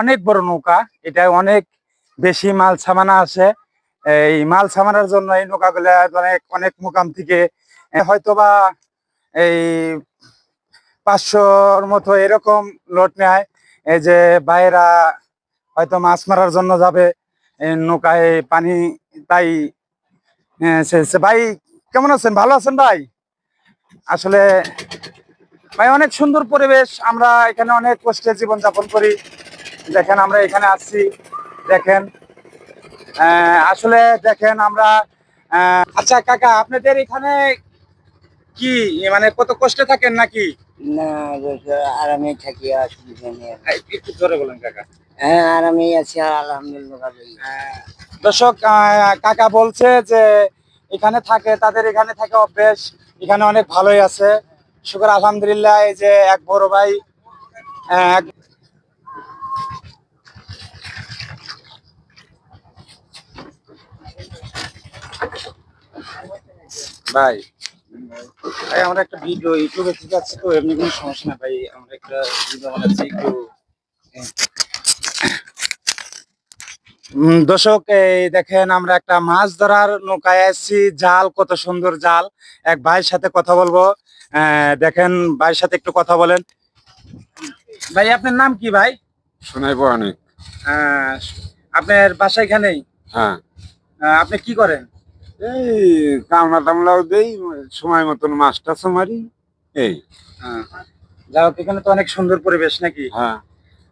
অনেক বড় নৌকা। এটা অনেক বেশি মাল সামানা আছে। এই মাল সামানার জন্য এই নৌকাগুলা অনেক অনেক মোকাম থেকে হয়তোবা এই পাঁচশোর মতো এরকম লোড নেয়। এই যে বাইরা হয়তো মাছ মারার জন্য যাবে নৌকায় পানি তাই ভাই, কেমন আছেন? ভালো আছেন ভাই? আসলে ভাই, অনেক সুন্দর পরিবেশ। আমরা এখানে অনেক কষ্টে জীবন যাপন করি। দেখেন আমরা এখানে আসছি দেখেন আসলে দেখেন আমরা আচ্ছা কাকা আপনাদের এখানে কি মানে কত কষ্টে থাকেন নাকি? না আরামে থাকি অসুবিধা নেই একটু বলেন কাকা। হ্যাঁ আরামেই আছি আলহামদুলিল্লাহ ভালোই। দর্শক কাকা বলছে যে এখানে থাকে তাদের এখানে থাকে অভ্যেস এখানে অনেক ভালোই আছে। শুক্র আলহামদুলিল্লাহ এই যে এক বড় ভাই এক- ভাই ভাই আমরা একটা ভিডিও ইউটিউবে ঠিক আছে তো এমনি কোনো সমস্যা না ভাই আমরা একটা ভিডিও বানাচ্ছি একটু। দর্শক এই দেখেন আমরা একটা মাছ ধরার নৌকায় এসেছি জাল কত সুন্দর জাল। এক ভাইয়ের সাথে কথা বলব। আহ, দেখেন ভাইয়ের সাথে একটু কথা বলেন। ভাই আপনার নাম কি ভাই? শোনাইব অনেক। আপনার বাসা এখানেই? হ্যাঁ। আপনি কি করেন? এই কামলা টামলাও দেই সময় মতন মাছটা মারি। এই। যা হোক এখানে তো অনেক সুন্দর পরিবেশ নাকি? হ্যাঁ।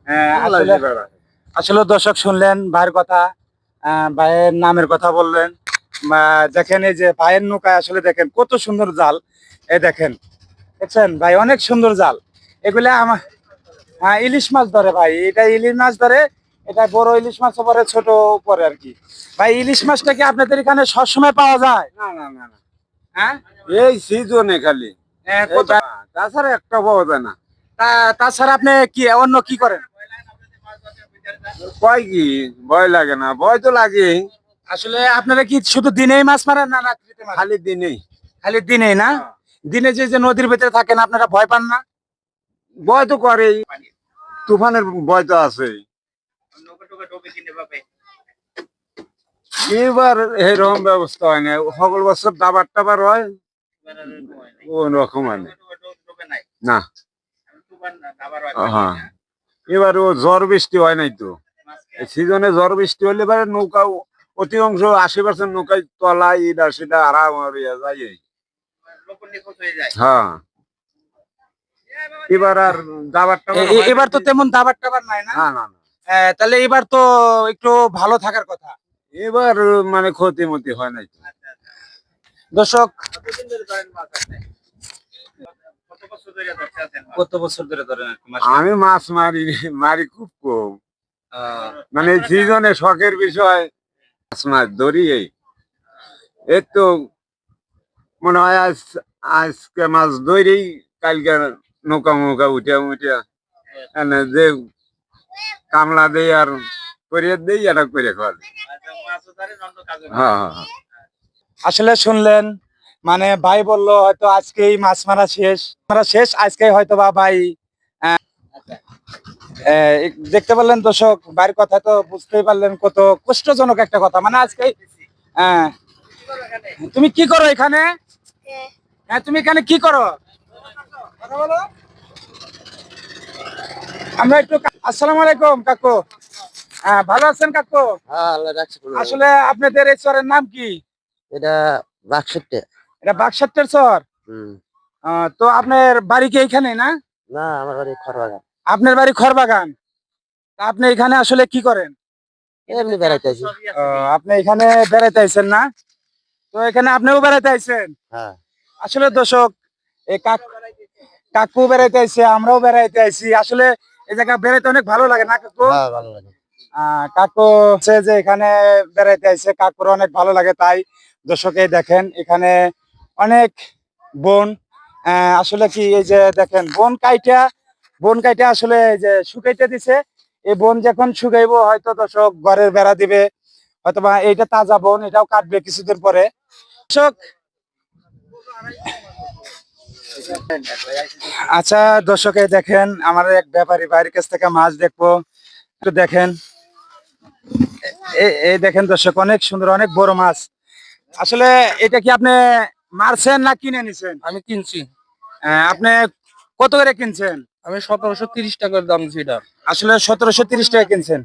আহ, আসলে দর্শক শুনলেন ভাইয়ের কথা ভাইয়ের নামের কথা বললেন। বা দেখেন এই যে ভাইয়ের নৌকায় আসলে দেখেন কত সুন্দর জাল। এ দেখেন দেখছেন? ভাই অনেক সুন্দর জাল। এগুলা আমার হ্যাঁ ইলিশ মাছ ধরে ভাই। এটা ইলিশ মাছ ধরে এটা বড় ইলিশ মাছ পরে ছোট পরে আর কি। ভাই ইলিশ মাছটা কি আপনাদের এখানে সবসময় পাওয়া যায়? না না না না। হ্যাঁ এই সিজনে খালি তাছাড়া একটা পাওয়া যায় না। তাছাড়া আপনি কি অন্য কি করেন? কয় কি? ভয় লাগে না ভয় তো লাগে আসলে আপনারা কি শুধু দিনেই মাছ মারেন না রাত্রিতে খালি দিনেই। খালি দিনেই না? দিনে যে যে নদীর ভিতরে থাকেন আপনারা ভয় পান না? ভয় তো করেই। তুফানের ভয় তো আছে এবার এরকম ব্যবস্থা হয় না। সকল বছর দাবার টাবার হয়। কোন রকম হয় না। হ্যাঁ এবার ও ঝড় বৃষ্টি হয় নাই তো। এই সিজনে ঝড় বৃষ্টি হলে এবারে নৌকা অতি অংশ আশি পার্সেন্ট নৌকায় তলায় এটা সেটা আরাম যায় এই। হ্যাঁ এবার আর দাবার এবার তো তেমন দাবার টাবার নাই না না না। তাহলে এবার তো একটু ভালো থাকার কথা। এবার মানে ক্ষতি মতি হয় নাই দর্শক কত বছর ধরে ধরেন মাছ? আমি মাছ মারি মারি খুব কম। মানে সিজনে শখের বিষয় মাছ মাছ ধরি এই তো মনে হয় আজ আজকে মাছ ধরি কালকে নৌকা নৌকা উঠে উঠে এনে যে কামলা দেই আর করিয়ে দেই, এটা করে খাওয়া। হ্যাঁ হ্যাঁ হ্যাঁ। আসলে শুনলেন মানে ভাই বলল হয়তো আজকেই মাছ মারা শেষ মারা শেষ আজকে হয়তো বা ভাই দেখতে পারলেন দর্শক, ভাইয়ের কথা তো বুঝতেই পারলেন কত কষ্টজনক একটা কথা মানে আজকে তুমি কি করো এখানে হ্যাঁ তুমি এখানে কি করো কথা বলো। আমরা একটু আসসালামু আলাইকুম কাকু। হ্যাঁ ভালো আছেন কাকু? হ্যাঁ আসলে আপনাদের এই চরের নাম কি? এটা বাক্সতে এটা বাক্সাটের চর? তো আপনার বাড়ি কি এইখানে না? না আমার বাড়ি খরবাগান আপনার বাড়ি খড়বাগান। আপনি এখানে আসলে কি করেন? এমনি বেড়াইতে আছি আপনি এখানে বেড়াইতে আইছেন না? তো এখানে আপনিও বেড়াইতে আইছেন? হ্যাঁ। আসলে দর্শক কাকু বেড়াইতে আইছে আমরাও বেড়াইতে আইছি। আসলে এই জায়গা বেড়াইতে অনেক ভালো লাগে না কাকু? হ্যাঁ ভালো লাগে। কাকু হচ্ছে যে এখানে বেড়াইতে আইছে কাকুর অনেক ভালো লাগে তাই। দর্শকে দেখেন এখানে অনেক বন। আসলে কি এই যে দেখেন বন কাইটা বন কাইটা আসলে এই যে শুকাইতে দিছে। এই বন যখন শুকাইবো হয়তো দর্শক ঘরের বেড়া দিবে হয়তোবা এইটা তাজা বন এটাও কাটবে কিছুদিন পরে। দর্শক আচ্ছা দর্শকে দেখেন আমার এক ব্যাপারী বাইরের কাছ থেকে মাছ দেখব। একটু দেখেন। এই দেখেন দর্শক অনেক সুন্দর অনেক বড় মাছ। আসলে এটা কি আপনি মারছেন না কিনে নিছেন? আমি কিনছি। আহ, আপনি কত করে কিনছেন? আমি সতেরোশো তিরিশ টাকার দাম এটা। আসলে সতেরোশো তিরিশ টাকা কিনছেন?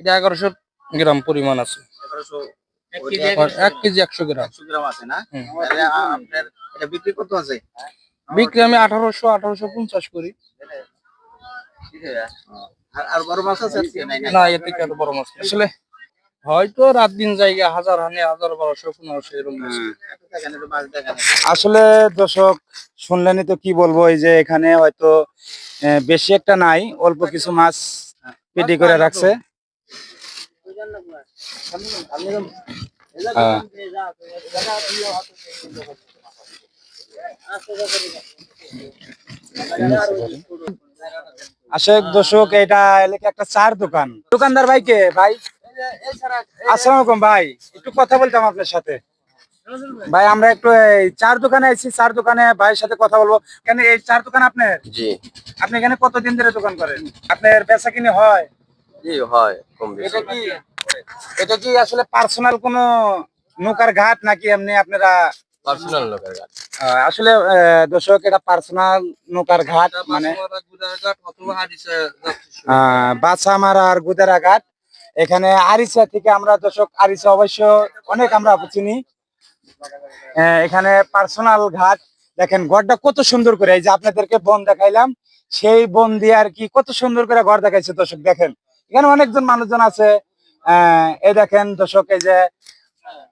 এটা এগারোশো গ্রাম পরিমাণ আছে। এক কেজি একশো গ্রাম। হুম। বিক্রি আমি আঠারোশো আঠারোশো পঞ্চাশ করি। না এর থেকে আরও বড় মাছ আসলে হয়তো রাত দিন জায়গা হাজার হানে হাজার বারোশো পনেরোশো এরকম আসলে দর্শক শুনলেনই তো কি বলব এই যে এখানে হয়তো বেশি একটা নাই অল্প কিছু মাছ পেটি করে রাখছে। আহ, আসলে দর্শক এটা একটা চার দোকান। দোকানদার ভাই কে ভাই। আসসালামু আলাইকুম ভাই। একটু কথা বলতাম আপনার সাথে। ভাই আমরা একটু এই চার দোকানে আইছি চার দোকানে ভাইয়ের সাথে কথা বলব। কেন এই চার দোকান আপনার? জি। আপনি এখানে কতদিন ধরে দোকান করেন? আপনার বেচা কিনে হয়? জি হয় কম বেশি। এটা কি এটা কি আসলে পার্সোনাল কোনো নৌকার ঘাট নাকি এমনি আপনারা পার্সোনাল গাড়ি। আহ, আসলে আহ, দর্শক এটা পার্সোনাল নৌকার ঘাট মানে আহ, বাছামারা আর গুদারা ঘাট। এখানে আরিসা থেকে আমরা দর্শক আরিসা অবশ্য অনেক আমরা চিনি। এখানে পার্সোনাল ঘাট দেখেন ঘরটা কত সুন্দর করে এই যে আপনাদেরকে বন দেখাইলাম সেই বন দিয়ে আর কি কত সুন্দর করে ঘর দেখাইছে দর্শক দেখেন। এখানে অনেকজন মানুষজন আছে। আহ, এই দেখেন দর্শক এই যে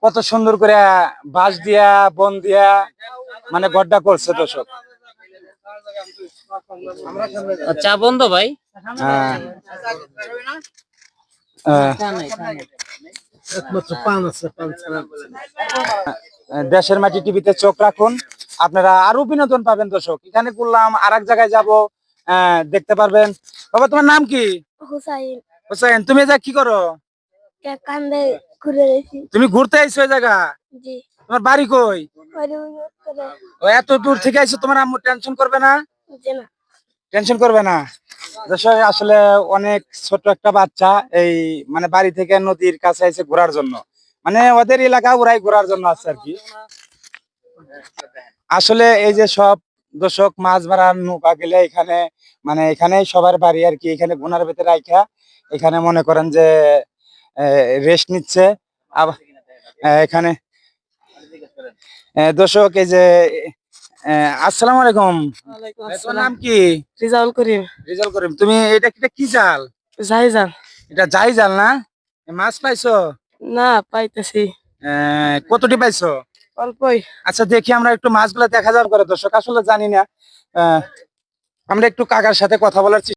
কত সুন্দর করে বাঁশ দিয়া বন দিয়া মানে গড্ডা করছে দর্শক। চা বন্ধ ভাই? আহ, আহ, দেশের মাটি টিভিতে চোখ রাখুন। আপনারা আরও বিনোদন পাবেন দর্শক। এখানে করলাম আর এক জায়গায় যাব আহ, দেখতে পারবেন। বাবা তোমার নাম কি? হুসাইন। হোসেন তুমি যা কি করো? কান্দে ঘুরে তুমি ঘুরতে আইছো জায়গা? জি। তোমার বাড়ি কই? ও এত দূর থেকে আইছো তোমার আম্মু টেনশন করবে না? টেনশন করবে না? আসলে অনেক ছোট একটা বাচ্চা এই মানে বাড়ি থেকে নদীর কাছে এসে ঘোরার জন্য। মানে ওদের এলাকা ওরাই ঘোরার জন্য আছে আর কি। আসলে এই যে সব দর্শক মাছ মারার নৌকা গেলে এখানে মানে এখানে সবার বাড়ি আর কি। এখানে গুনার ভেতরে রাইখা এখানে মনে করেন যে রেস্ট নিচ্ছে। আবার এখানে দর্শক এই যে আসসালামু আলাইকুম। নাম কি? রিজাউল করিম। রেজাল্ট করিম তুমি এটা এটা কি জাল? যাইজান এটা যাই জাল না? মাছ পাইছো? না পাইতেছি। কতটি পাইছো? অল্পই। আচ্ছা দেখি আমরা একটু মাছগুলো দেখা যাবে করে দর্শক আসলে জানি না। আমরা একটু কাকার সাথে কথা বলার